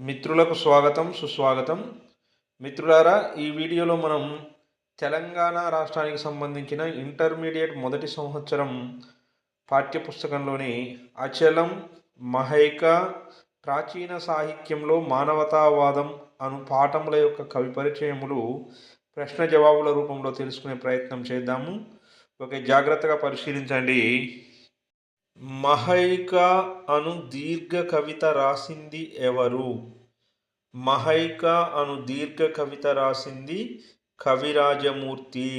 మిత్రులకు స్వాగతం సుస్వాగతం. మిత్రులారా ఈ వీడియోలో మనం తెలంగాణ రాష్ట్రానికి సంబంధించిన ఇంటర్మీడియట్ మొదటి సంవత్సరం పాఠ్యపుస్తకంలోని అచలం మహైక ప్రాచీన సాహిత్యంలో మానవతావాదం అను పాఠముల యొక్క కవి పరిచయములు ప్రశ్న జవాబుల రూపంలో తెలుసుకునే ప్రయత్నం చేద్దాము. ఓకే జాగ్రత్తగా పరిశీలించండి. మహైక అను దీర్ఘ కవిత రాసింది ఎవరు? మహైక అను దీర్ఘ కవిత రాసింది కవిరాజమూర్తి.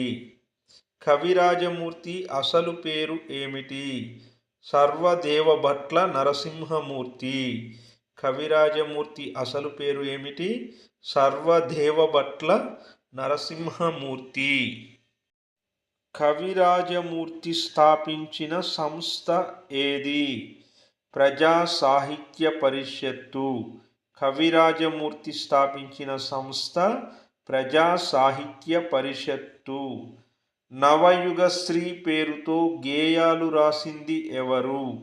కవిరాజమూర్తి అసలు పేరు ఏమిటి? సర్వదేవభట్ల నరసింహమూర్తి. కవిరాజమూర్తి అసలు పేరు ఏమిటి? సర్వదేవభట్ల నరసింహమూర్తి. కవిరాజమూర్తి స్థాపించిన సంస్థ ఏది? ప్రజా సాహిత్య పరిషత్తు. కవిరాజమూర్తి స్థాపించిన సంస్థ ప్రజా సాహిత్య పరిషత్తు. నవయుగ స్త్రీ పేరుతో గేయాలు రాసింది ఎవరు?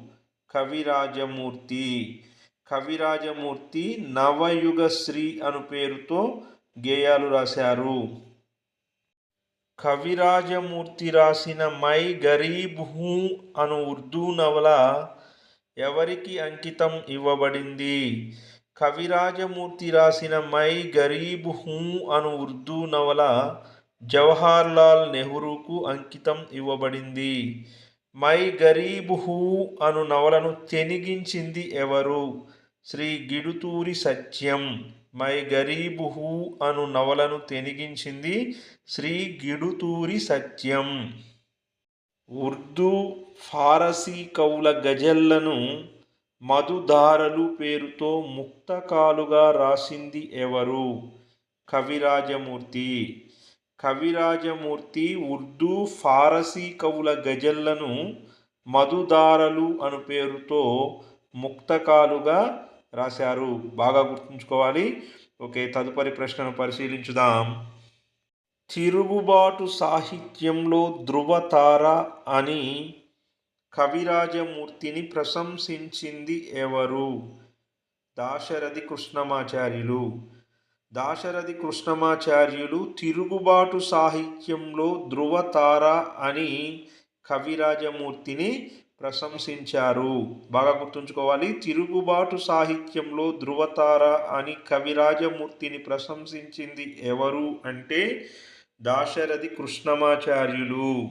కవిరాజమూర్తి. కవిరాజమూర్తి నవయుగ స్త్రీ అను పేరుతో గేయాలు రాశారు. కవిరాజమూర్తి రాసిన మై గరీబ్ హూ అను ఉర్దూ నవల ఎవరికి అంకితం ఇవ్వబడింది? కవిరాజమూర్తి రాసిన మై గరీబ్ హూ అను ఉర్దూ నవల జవహర్లాల్ నెహ్రూకు అంకితం ఇవ్వబడింది. మై గరీబ్ హూ అను నవలను తెనిగించింది ఎవరు? శ్రీ గిడుతూరి సత్యం. మై గరీబుహు హూ అను నవలను తెనిగించింది శ్రీ గిడుతూరి సత్యం. ఉర్దూ ఫారసీ కవుల గజల్లను మధుధారలు పేరుతో ముక్తకాలుగా రాసింది ఎవరు? కవిరాజమూర్తి. కవిరాజమూర్తి ఉర్దూ ఫారసీ కవుల గజల్లను మధుదారలు అను పేరుతో ముక్తకాలుగా రాశారు. బాగా గుర్తుంచుకోవాలి. ఓకే తదుపరి ప్రశ్నను పరిశీలించుదాం. తిరుగుబాటు సాహిత్యంలో ధృవతార అని కవిరాజమూర్తిని ప్రశంసించింది ఎవరు? దాశరథి కృష్ణమాచార్యులు. దాశరథి కృష్ణమాచార్యులు తిరుగుబాటు సాహిత్యంలో ధృవతార అని కవిరాజమూర్తిని ప్రశంసించారు. బాగా గుర్తుంచుకోవాలి. తిరుగుబాటు సాహిత్యంలో ధృవతార అని కవిరాజమూర్తిని ప్రశంసించింది ఎవరు అంటే దాశరథి కృష్ణమాచార్యులు.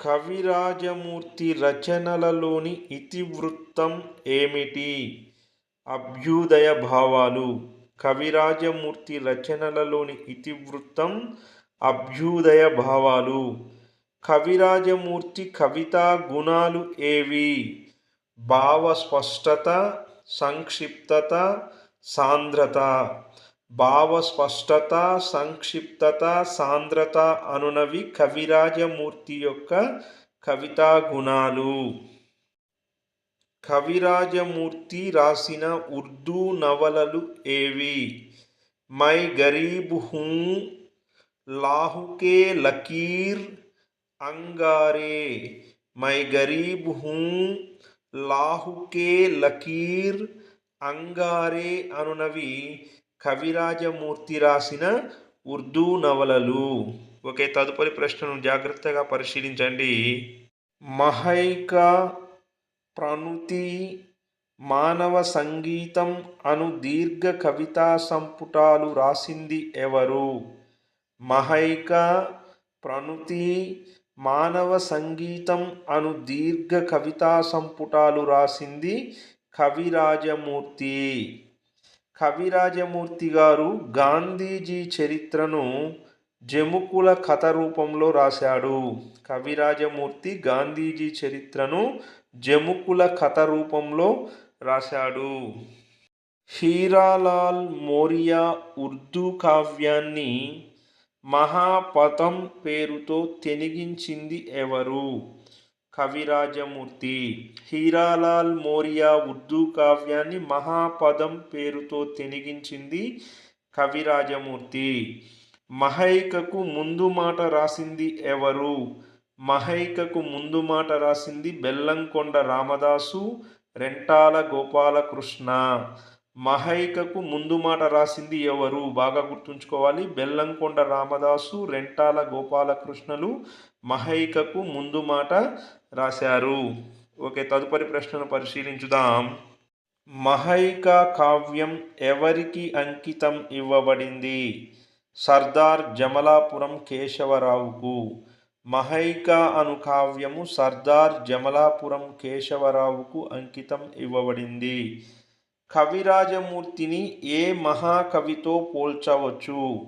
కవిరాజమూర్తి రచనలలోని ఇతివృత్తం ఏమిటి? అభ్యుదయ భావాలు. కవిరాజమూర్తి రచనలలోని ఇతివృత్తం అభ్యుదయ భావాలు. కవిరాజమూర్తి కవితా గుణాలు ఏవి? భావ స్పష్టత సంక్షిప్తత సాంద్రత. భావ స్పష్టత సంక్షిప్తత సాంద్రత అనునవి కవిరాజమూర్తి యొక్క కవితా గుణాలు. కవిరాజమూర్తి రాసిన ఉర్దూ నవలలు ఏవి? మై గరీబ్ హూ లాహుకే లకీర్ అంగారే మై గరీబ్ హూ లాహుకే లకీర్. అంగారే అనునవి కవిరాజమూర్తి రాసిన ఉర్దూ నవలలు. ఓకే తదుపరి ప్రశ్నను జాగ్రత్తగా పరిశీలించండి. మహైక ప్రణుతి మానవ సంగీతం అను దీర్ఘ కవితా సంపుటాలు రాసింది ఎవరు? మహైక ప్రణుతి మానవ సంగీతం అను దీర్ఘ కవితా సంపుటాలు రాసింది కవిరాజమూర్తి. కవిరాజమూర్తి గారు గాంధీజీ చరిత్రను జముకుల కథ రూపంలో రాశాడు. కవిరాజమూర్తి గాంధీజీ చరిత్రను జముకుల కథ రూపంలో రాశాడు. హీరాలాల్ మోరియా ఉర్దూ కావ్యాన్ని మహాపథం పేరుతో తెనిగించింది ఎవరు? కవిరాజమూర్తి. హీరాలాల్ మోరియా ఉర్దూ కావ్యాన్ని మహాపదం పేరుతో తెనిగించింది కవిరాజమూర్తి. మహైకకు ముందు మాట రాసింది ఎవరు? మహైకకు ముందు మాట రాసింది బెల్లంకొండ రామదాసు రెంటాల గోపాలకృష్ణ. మహైకకు ముందు మాట రాసింది ఎవరు? బాగా గుర్తుంచుకోవాలి. బెల్లంకొండ రామదాసు రెంటాల గోపాలకృష్ణలు మహైకకు ముందు మాట రాశారు. ఓకే తదుపరి ప్రశ్నను పరిశీలించుదాం. మహైక కావ్యం ఎవరికి అంకితం ఇవ్వబడింది? సర్దార్ జమలాపురం కేశవరావుకు. మహైక అను కావ్యము సర్దార్ జమలాపురం కేశవరావుకు అంకితం ఇవ్వబడింది. కవిరాజమూర్తిని ఏ మహాకవితో పోల్చవచ్చు?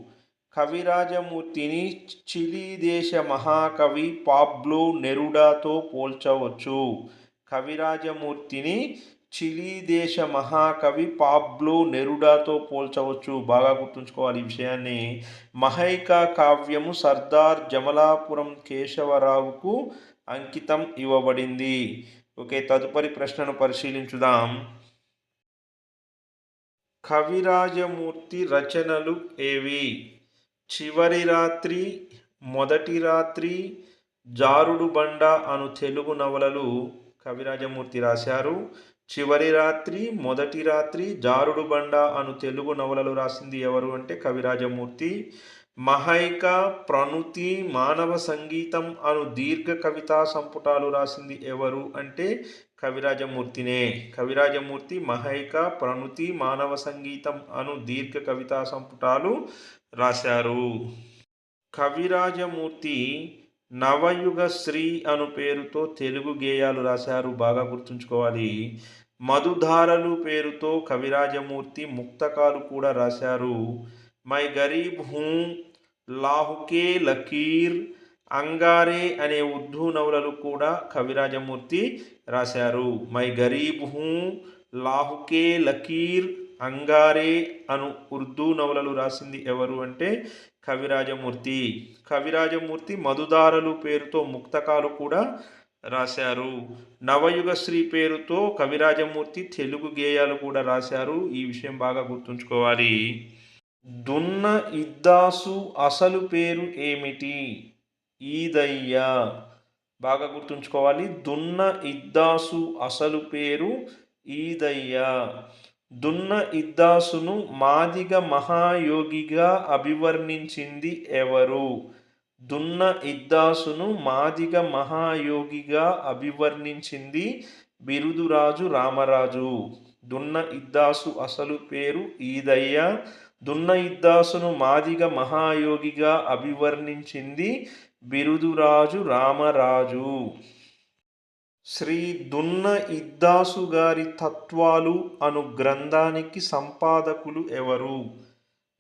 కవిరాజమూర్తిని చిలీ దేశ మహాకవి పాబ్లో నెరుడాతో పోల్చవచ్చు. కవిరాజమూర్తిని చిలీ దేశ మహాకవి పాబ్లో నెరుడాతో పోల్చవచ్చు. బాగా గుర్తుంచుకోవాలి ఈ విషయాన్ని. మహైకా కావ్యము సర్దార్ జమలాపురం కేశవరావుకు అంకితం ఇవ్వబడింది. ఓకే తదుపరి ప్రశ్నను పరిశీలించుదాం. కవిరాజమూర్తి రచనలు ఏవి? చివరి రాత్రి మొదటి రాత్రి జారుడు బండ అను తెలుగు నవలలు కవిరాజమూర్తి రాశారు. చివరి రాత్రి మొదటి రాత్రి జారుడు బండ అను తెలుగు నవలలు రాసింది ఎవరు అంటే కవిరాజమూర్తి. మహైక ప్రణుతి మానవ సంగీతం అను దీర్ఘ కవితా సంపుటాలు రాసింది ఎవరు అంటే కవిరాజమూర్తినే. కవిరాజమూర్తి మహైక ప్రణుతి మానవ సంగీతం అను దీర్ఘ కవితా సంపుటాలు రాశారు. కవిరాజమూర్తి నవయుగ శ్రీ అను పేరుతో తెలుగు గేయాలు రాశారు. బాగా గుర్తుంచుకోవాలి. మధుధారలు పేరుతో కవిరాజమూర్తి ముక్తకాలు కూడా రాశారు. మై గరీబ్ హూ లాహుకే లకీర్. అంగారే అనే ఉర్దూ నవలలు కూడా కవిరాజమూర్తి రాశారు. మై గరీబ్ హూ లాహుకే లకీర్. అంగారే అను ఉర్దూ నవలలు రాసింది ఎవరు అంటే కవిరాజమూర్తి. కవిరాజమూర్తి మధుదారలు పేరుతో ముక్తకాలు కూడా రాశారు. నవయుగశ్రీ పేరుతో కవిరాజమూర్తి తెలుగు గేయాలు కూడా రాశారు. ఈ విషయం బాగా గుర్తుంచుకోవాలి. దున్న ఇద్దాసు అసలు పేరు ఏమిటి? ఈదయ్య. బాగా గుర్తుంచుకోవాలి. దున్న ఇద్దాసు అసలు పేరు ఈదయ్య. దున్న ఇద్దాసును మాదిగ మహాయోగిగా అభివర్ణించింది ఎవరు? దున్న ఇద్దాసును మాదిగ మహాయోగిగా అభివర్ణించింది బిరుదురాజు రామరాజు. దున్న ఇద్దాసు అసలు పేరు ఈదయ్య. దున్న ఇద్దాసును మాదిగ మహాయోగిగా అభివర్ణించింది బిరుదురాజు రామరాజు. శ్రీ దున్న ఇద్దాసు గారి తత్వాలు అను గ్రంథానికి సంపాదకులు ఎవరు?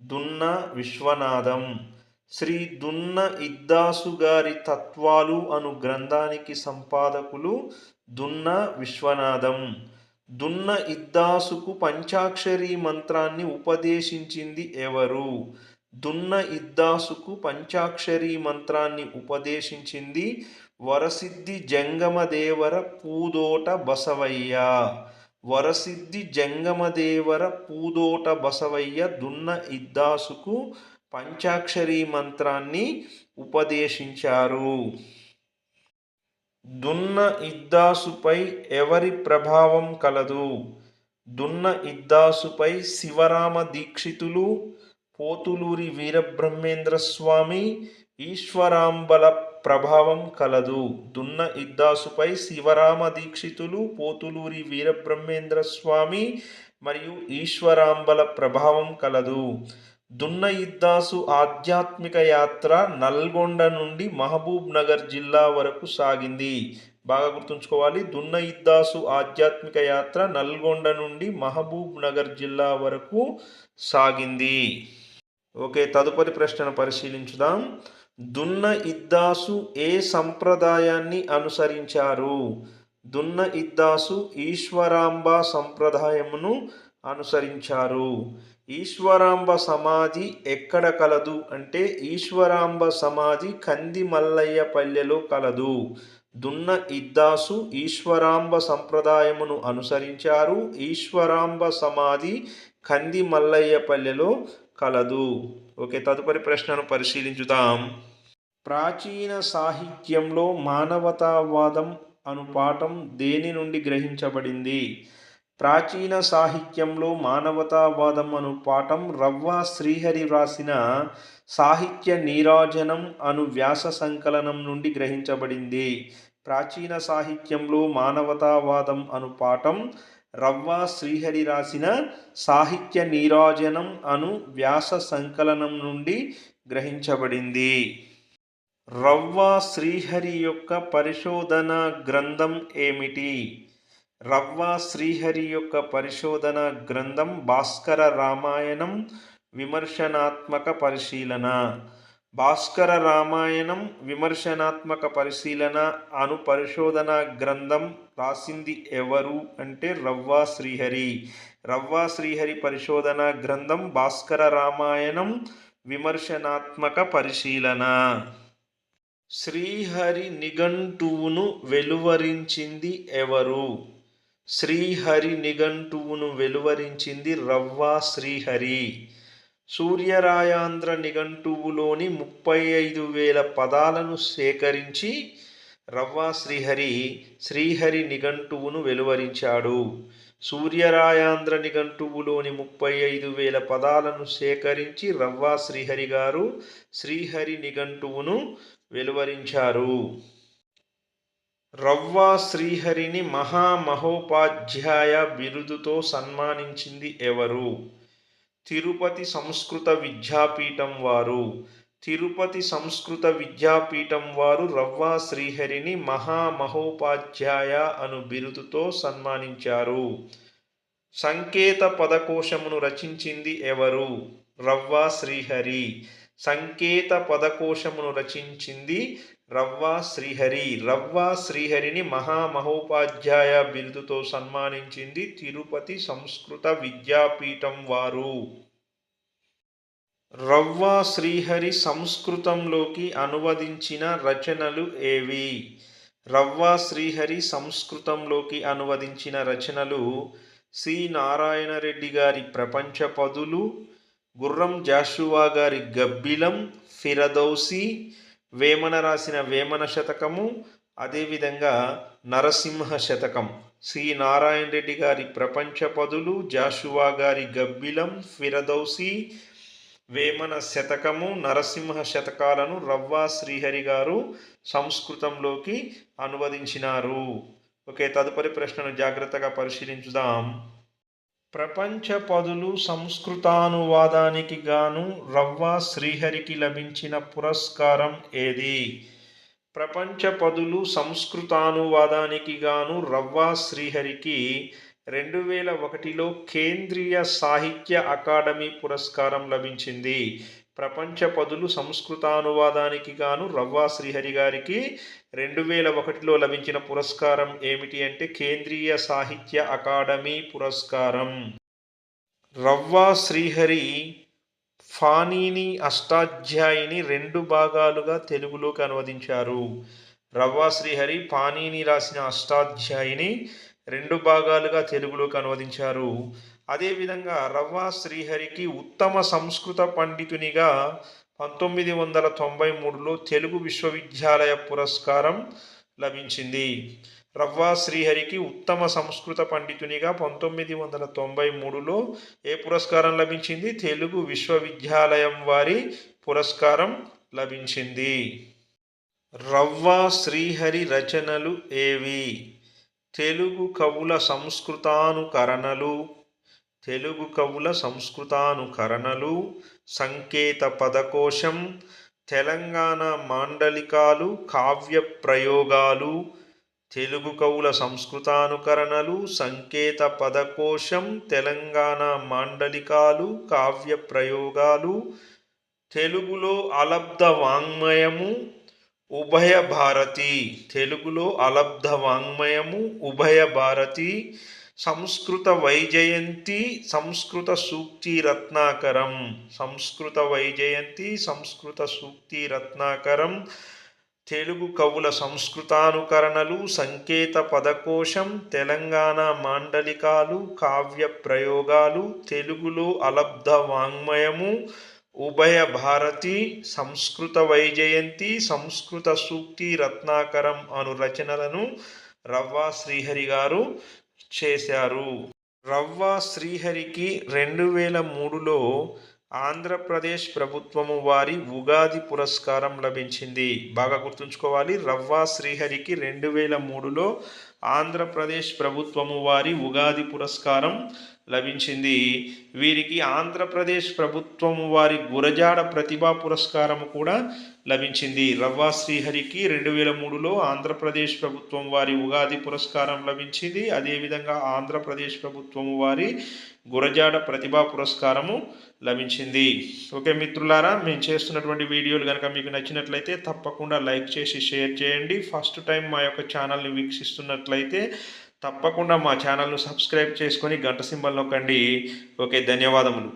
దున్న విశ్వనాథం. శ్రీ దున్న ఇద్దాసు గారి తత్వాలు అను గ్రంథానికి సంపాదకులు దున్న విశ్వనాథం. దున్న ఇద్దాసుకు పంచాక్షరి మంత్రాన్ని ఉపదేశించింది ఎవరు? దున్న ఇద్దాసుకు పంచాక్షరి మంత్రాన్ని ఉపదేశించింది వరసిద్ధి జంగమదేవర పూదోట బసవయ్య. వరసిద్ధి జంగమదేవర పూదోట బసవయ్య దున్న ఇద్దాసుకు పంచాక్షరి మంత్రాన్ని ఉపదేశించారు. దున్న ఇద్దాసుపై ఎవరి ప్రభావం కలదు? దున్న ఇద్దాసుపై శివరామ దీక్షితులు పోతులూరి వీరబ్రహ్మేంద్ర స్వామి ఈశ్వరాంబల ప్రభావం కలదు. దున్న ఇద్దాసుపై శివరామ దీక్షితులు పోతులూరి వీరబ్రహ్మేంద్ర స్వామి మరియు ఈశ్వరాంబల ప్రభావం కలదు. దున్న ఇద్దాసు ఆధ్యాత్మిక యాత్ర నల్గొండ నుండి మహబూబ్ నగర్ జిల్లా వరకు సాగింది. బాగా గుర్తుంచుకోవాలి. దున్న ఇద్దాసు ఆధ్యాత్మిక యాత్ర నల్గొండ నుండి మహబూబ్ నగర్ జిల్లా వరకు సాగింది. ఓకే తదుపరి ప్రశ్నను పరిశీలించుదాం. దున్న ఇద్దాసు ఏ సంప్రదాయాన్ని అనుసరించారు? దున్న ఇద్దాసు ఈశ్వరాంబ సంప్రదాయమును అనుసరించారు. ఈశ్వరాంబ సమాధి ఎక్కడ కలదు అంటే ఈశ్వరాంబ సమాధి కంది మల్లయ్య పల్లెలో కలదు. దున్న ఇద్దాసు ఈశ్వరాంబ సంప్రదాయమును అనుసరించారు. ఈశ్వరాంబ సమాధి కంది మల్లయ్య పల్లెలో కలదు. ఓకే తదుపరి ప్రశ్నను పరిశీలించుదాం. ప్రాచీన సాహిత్యంలో మానవతావాదం అను పాఠం దేని నుండి గ్రహించబడింది? ప్రాచీన సాహిత్యంలో మానవతావాదం అను పాఠం రవ్వ శ్రీహరి వ్రాసిన సాహిత్య నీరాజనం అను వ్యాస సంకలనం నుండి గ్రహించబడింది. ప్రాచీన సాహిత్యంలో మానవతావాదం అను పాఠం రవ్వ శ్రీహరి రాసిన సాహిత్య నీరాజనం అను వ్యాస సంకలనం నుండి గ్రహించబడింది. రవ్వ శ్రీహరి యొక్క పరిశోధన గ్రంథం ఏమిటి? రవ్వ శ్రీహరి యొక్క పరిశోధన గ్రంథం భాస్కర రామాయణం విమర్శనాత్మక పరిశీలన. భాస్కర రామాయణం విమర్శనాత్మక పరిశీలన అను పరిశోధన గ్రంథం రాసింది ఎవరు అంటే రవ్వ శ్రీహరి. రవ్వ శ్రీహరి పరిశోధన గ్రంథం భాస్కర రామాయణం విమర్శనాత్మక పరిశీలన. శ్రీహరి నిఘంటువును వెలువరించింది ఎవరు? శ్రీహరి నిఘంటువును వెలువరించింది రవ్వ శ్రీహరి. సూర్యరాయాంధ్ర నిఘంటువులోని ముప్పై ఐదు వేల పదాలను సేకరించి రవ్వ శ్రీహరి శ్రీహరి నిఘంటువును వెలువరించాడు. సూర్యరాయాంధ్ర నిఘంటువులోని ముప్పై ఐదు వేల పదాలను సేకరించి రవ్వ శ్రీహరి గారు శ్రీహరి నిఘంటువును వెలువరించారు. రవ్వ శ్రీహరిని మహామహోపాధ్యాయ బిరుదుతో సన్మానించింది ఎవరు? తిరుపతి సంస్కృత విద్యాపీఠం వారు. తిరుపతి సంస్కృత విద్యాపీఠం వారు రవ్వ శ్రీహరిని మహామహోపాధ్యాయ అను బిరుదుతో సన్మానించారు. సంకేత పదకోశమును రచించింది ఎవరు? రవ్వ శ్రీహరి. సంకేత పదకోశమును రచించింది రవ్వ శ్రీహరి. రవ్వ శ్రీహరిని మహామహోపాధ్యాయ బిరుదుతో సన్మానించింది తిరుపతి సంస్కృత విద్యాపీఠం వారు. రవ్వ శ్రీహరి సంస్కృతంలోకి అనువదించిన రచనలు ఏవి? రవ్వ శ్రీహరి సంస్కృతంలోకి అనువదించిన రచనలు సి. నారాయణ రెడ్డి గారి ప్రపంచ పదులు గుర్రం జాషువా గారి గబ్బిలం ఫిరదౌసి వేమన రాసిన వేమన శతకము అదేవిధంగా నరసింహ శతకం. శ్రీ నారాయణ రెడ్డి గారి ప్రపంచ పదులు జాషువా గారి గబ్బిలం ఫిరదౌసి వేమన శతకము నరసింహ శతకాలను రవ్వ శ్రీహరి గారు సంస్కృతంలోకి అనువదించినారు. ఓకే తదుపరి ప్రశ్నను జాగ్రత్తగా పరిశీలించుదాం. ప్రపంచ పదులు సంస్కృతానువాదానికి గాను రవ్వ శ్రీహరికి లభించిన పురస్కారం ఏది? ప్రపంచ పదులు సంస్కృతానువాదానికి గాను రవ్వ శ్రీహరికి రెండు వేల ఒకటిలో కేంద్రీయ సాహిత్య అకాడమీ పురస్కారం లభించింది. ప్రపంచ పదులు సంస్కృతానువాదానికి గాను రవ్వ శ్రీహరి గారికి రెండు వేల ఒకటిలో లభించిన పురస్కారం ఏమిటి అంటే కేంద్రీయ సాహిత్య అకాడమీ పురస్కారం. రవ్వ శ్రీహరి ఫానీని అష్టాధ్యాయిని రెండు భాగాలుగా తెలుగులోకి అనువదించారు. రవ్వ శ్రీహరి పానీని రాసిన అష్టాధ్యాయిని రెండు భాగాలుగా తెలుగులోకి అనువదించారు. అదేవిధంగా రవ్వ శ్రీహరికి ఉత్తమ సంస్కృత పండితునిగా పంతొమ్మిది వందల తొంభై మూడులో తెలుగు విశ్వవిద్యాలయ పురస్కారం లభించింది. రవ్వ శ్రీహరికి ఉత్తమ సంస్కృత పండితునిగా పంతొమ్మిది వందల తొంభై మూడులో ఏ పురస్కారం లభించింది? తెలుగు విశ్వవిద్యాలయం వారి పురస్కారం లభించింది. రవ్వ శ్రీహరి రచనలు ఏవి? తెలుగు కవుల సంస్కృతానుకరణలు తెలుగు కవుల సంస్కృతానుకరణలు సంకేత పదకోశం తెలంగాణ మాండలికాలు కావ్య ప్రయోగాలు తెలుగు కవుల సంస్కృతానుకరణలు సంకేత పదకోశం తెలంగాణ మాండలికాలు కావ్య ప్రయోగాలు తెలుగులో అలబ్ధ వాంగ్మయము ఉభయ భారతి తెలుగులో అలబ్ధ వాంగ్మయము ఉభయ భారతి సంస్కృత వైజయంతి సంస్కృత సూక్తి రత్నాకరం సంస్కృత వైజయంతి సంస్కృత సూక్తి రత్నాకరం తెలుగు కవుల సంస్కృతానుకరణలు సంకేత పదకోశం తెలంగాణ మాండలికాలు కావ్య ప్రయోగాలు తెలుగులో అలబ్ధ వాంగ్మయము ఉభయ భారతి సంస్కృత వైజయంతి సంస్కృత సూక్తి రత్నాకరం అను రచనలను రవ్వ శ్రీహరి గారు చేశారు. రవ్వ శ్రీహరికి రెండు వేల మూడులో ఆంధ్రప్రదేశ్ ప్రభుత్వము వారి ఉగాది పురస్కారం లభించింది. బాగా గుర్తుంచుకోవాలి రవ్వ శ్రీహరికి రెండు వేల మూడులో ఆంధ్రప్రదేశ్ ప్రభుత్వము వారి ఉగాది పురస్కారం లభించింది. వీరికి ఆంధ్రప్రదేశ్ ప్రభుత్వం వారి గురజాడ ప్రతిభా పురస్కారము కూడా లభించింది. రవ్వ శ్రీహరికి రెండు వేల మూడులో ఆంధ్రప్రదేశ్ ప్రభుత్వం వారి ఉగాది పురస్కారం లభించింది. అదేవిధంగా ఆంధ్రప్రదేశ్ ప్రభుత్వము వారి గురజాడ ప్రతిభా పురస్కారము లభించింది. ఓకే మిత్రులారా మేము చేస్తున్నటువంటి వీడియోలు కనుక మీకు నచ్చినట్లయితే తప్పకుండా లైక్ చేసి షేర్ చేయండి. ఫస్ట్ టైం మా యొక్క ఛానల్ని వీక్షిస్తున్నట్లయితే తప్పకుండా మా ఛానల్ను సబ్స్క్రైబ్ చేసుకొని గంట సింబల్ నొక్కండి. ఓకే ధన్యవాదములు.